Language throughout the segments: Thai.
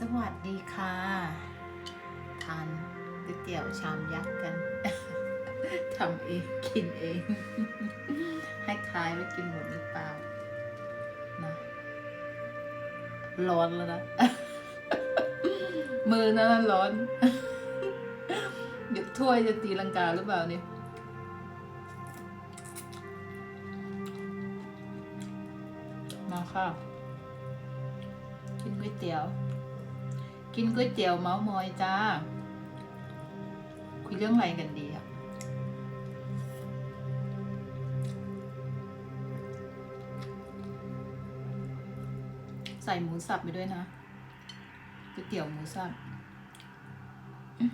สวัสดีค่ะ ทานก๋วยเตี๋ยวชามยักษ์กันทำเองกินเอง ให้ทายว่ากินหมดหรือเปล่านะร้อนแล้วนะ มือนะร้อนหยุดถ้วยจะตีลังกาหรือเปล่าเนี่ยมาค่ะ กินก๋วยเตี๋ยว กินก๋วยเตี๋ยวเมาส์มอยจ้า คุยเรื่องอะไรกันดีอะใส่หมูสับไปด้วยนะก๋วยเตี๋ยวหมูสับอืม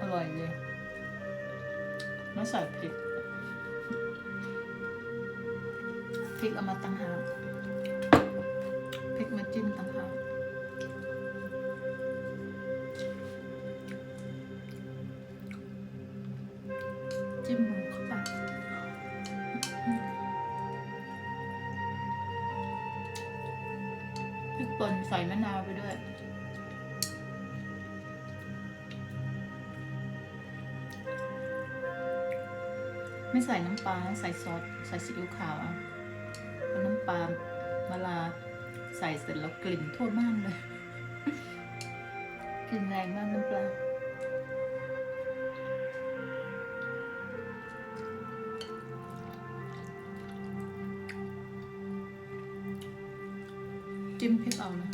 อร่อยเลยไม่ใส่พริก พริกเอามาตั้งหากพริกมาจิ้มตั้งหากจิ้มหมูเข้าไปพริกป่นใส่มะนาวไปด้วยไม่ใส่น้ำปลาใส่ซอสใส่ซีอิ๊วขาว เอาน้ำปลาเวลาใส่เสร็จแล้วกลิ่นทั่วบ้านเลย กลิ่นแรงมากน้ำปลาจิ้มพริกเอานะ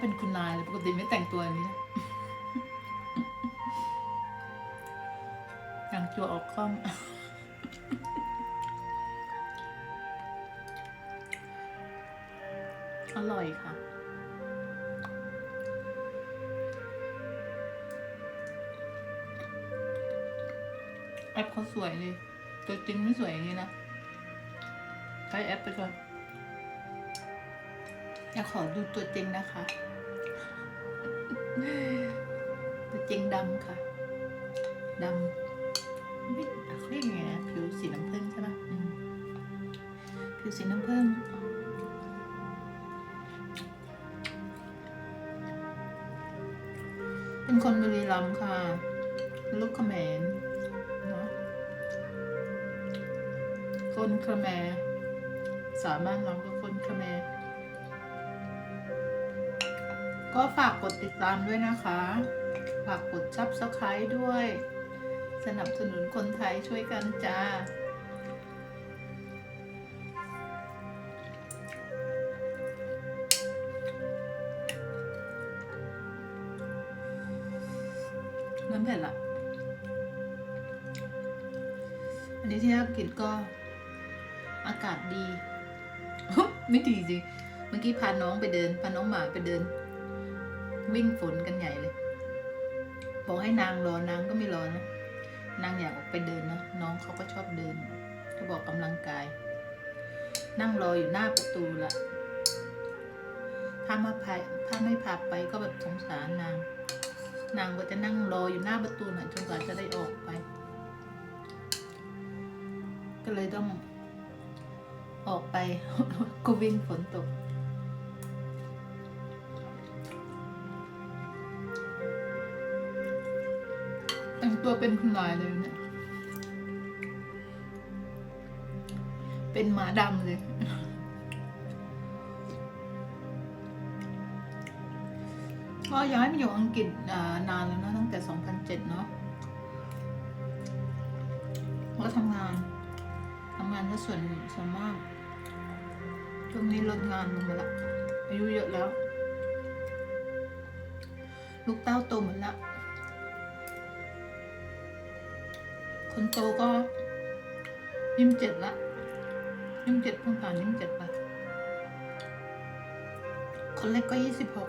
แต่งตัวซะเป็นคุณนายเลยปกติไม่แต่งตัวอย่างนี้นะแต่งตัวออกกล้องอร่อยค่ะ แอปเขาสวยเลย ตัวจริงไม่สวยอย่างนี้นะ ใช้แอปไปก่อน อยากขอดูตัวจริงนะคะ ตัวจริงดำค่ะดำไม่เขาเรียกยังไงนะผิวสีน้ำผึ้งใช่ปะอืมผิวสีน้ำผึ้งเป็นคนบุรีรัมย์ค่ะ ลูกขมรเนาะคนขมรสามารถร้อง ก็ฝากกดติดตามด้วยนะคะ ฝากกดซับสไครต์ด้วย สนับสนุนคนไทยช่วยกันจ้า น้ำเผ็ดละอันนี้ที่เรากินก็อากาศดี ไม่ดีจริง เมื่อกี้พาน้องไปเดิน พาน้องหมาไปเดิน วิ่งฝนกันใหญ่เลย บอกให้นางรอนางก็ไม่รอนะ นางอยากออกไปเดินนะน้องเขาก็ชอบเดินเขาบอกกำลังกาย นั่งรออยู่หน้าประตูละถ้ามาพายถ้าไม่พาไปก็แบบสงสารนาง นางก็จะนั่งรออยู่หน้าประตูหน่อยจนกว่าจะได้ออกไป ก็เลยต้องออกไปก็วิ่งฝนตก ตัวเป็นคุณนายเลยเนี่ย เป็นหมาดำเลย ก็ย้ายมาอยู่อังกฤษนานแล้วนะตั้งแต่ 2007 เนาะก็ทำงานทำงานก็ส่วนส่วนมากช่วงนี้ลดงานลงมาละอายุเยอะแล้ว ลูกเต้าโตหมดละ คนโตก็ยี่สิบเจ็ดละยี่สิบเจ็ดพิ่งผ่านยี่สิบเจ็ดไปคนเล็กก็ยี่สิบหก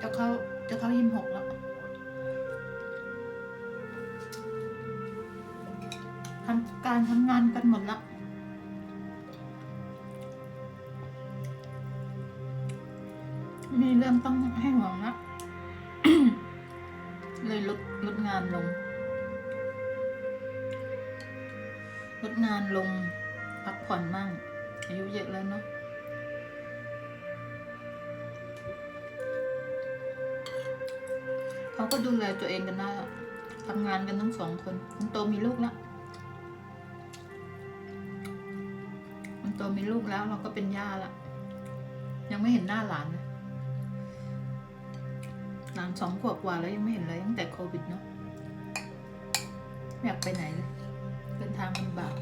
จะเข้าจะเข้ายี่สิบหกแล้วทำการทำงานกันหมดละมีเรื่องต้องให้ห่วงนะานลงพักผ่อนมั่ง อายุเยอะแล้วเนาะเขาก็ดูแลตัวเองกันได้อะทำงานกันทั้งสองคนคนโตมีลูกแล้วคนโตมีลูกแล้วเราก็เป็นย่าละยังไม่เห็นหน้าหลานหลานสองขวบกว่าแล้วยังไม่เห็นเลยตั้งแต่โควิดเนาะไม่อยากไปไหนเลย เดินทางลำบาก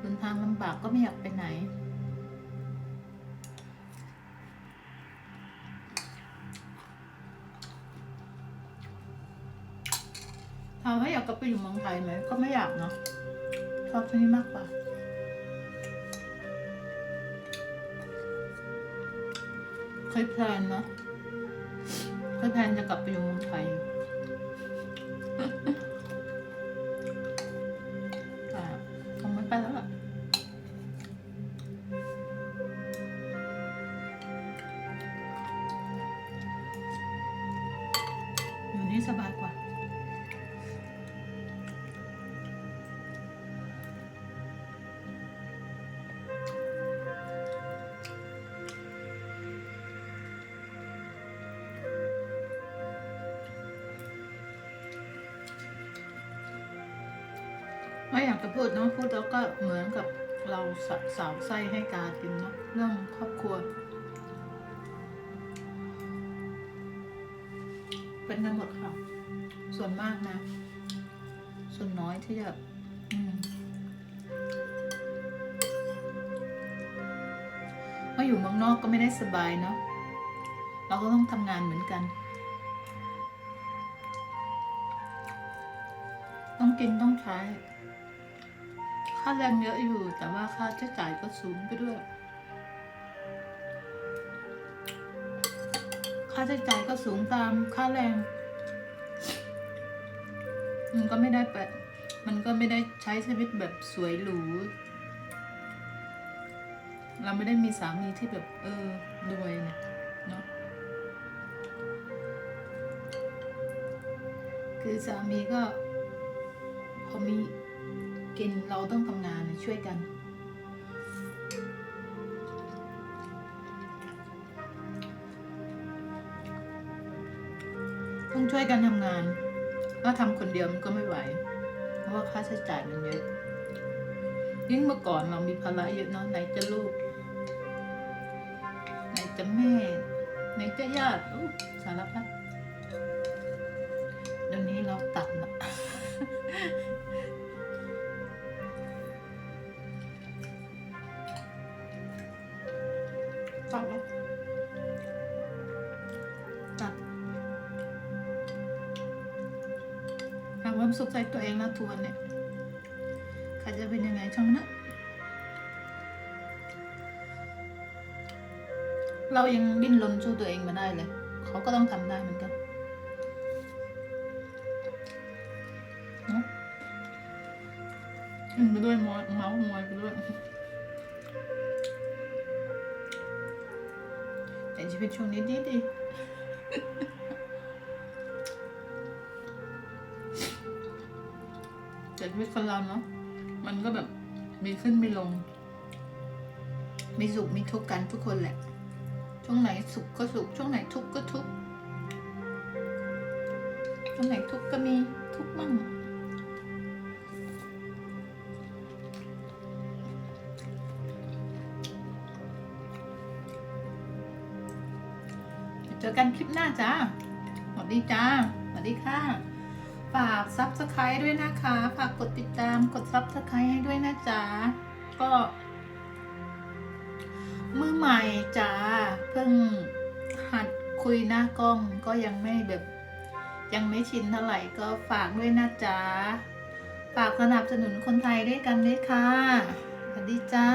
เดินทางลำบากก็ไม่อยากไปไหน ถามว่าอยากกลับไปอยู่เมืองไทยไหม ก็ไม่อยากเนาะชอบที่นี่มากกว่าเคยแพลนนะเคยแพลนจะกลับไปอยู่เมืองไทย ไม่อยากจะพูดเนาะพูดแล้วก็เหมือนกับเราสาวไส้ให้กากินเนาะเรื่องครอบครัว เป็นกันหมดค่ะ ส่วนมากนะ ส่วนน้อยที่จะมมาอยู่เมืองนอกก็ไม่ได้สบายเนาะเราก็ต้องทำงานเหมือนกัน ต้องกินต้องใช้ ค่าแรงเยอะอยู่ แต่ว่าค่าใช้จ่ายก็สูงไปด้วย ค่าใช้จ่ายก็สูงตามค่าแรง มันก็ไม่ได้แบบมันก็ไม่ได้ใช้ชีวิตแบบสวยหรู เราไม่ได้มีสามีที่แบบเออรวยเนี่ยเนาะคือสามีก็พอมี กินเราต้องทำงานช่วยกัน ต้องช่วยกันทำงาน ถ้าทำคนเดียวมันก็ไม่ไหว เพราะว่าค่าใช้จ่ายมันเยอะ ยิ่งเมื่อก่อนเรามีภาระเยอะเนาะไหนจะลูก ไหนจะแม่ ไหนจะญาติสารพัด ความสุขใจตัวเองแล้วทวนเนี่ยใครจะเป็นยังไงช่างมันนะเรายังดิ้นรนสู้ตัวเองมาได้เลย เขาก็ต้องทำได้เหมือนกันเนอะกินไปด้วยมอยเมาส์มอยไปด้วยแต่ชีวิตช่วงนี้ดีดี ชีวิตคนเราเนาะมันก็แบบมีขึ้นมีลง มีสุขมีทุกข์กันทุกคนแหละ ช่วงไหนสุขก็สุข ช่วงไหนทุกข์ก็ทุกข์ช่วงไหนทุกข์ก็มีทุกข์มั่งเจอกันคลิปหน้าจ้าสวัสดีจ้าสวัสดีค่ะ ฝากซับสไครต์ด้วยนะคะ ฝากกดติดตามกดซับสไครต์ให้ด้วยนะจ๊ะ ก็ มือใหม่จ้าเพิ่งหัดคุยหน้ากล้องก็ยังไม่แบบ ยังไม่ชินเท่าไหร่ก็ฝากด้วยนะจ๊ะ ฝากสนับสนุนคนไทยด้วยกันด้วยค่ะสวัสดีจ้า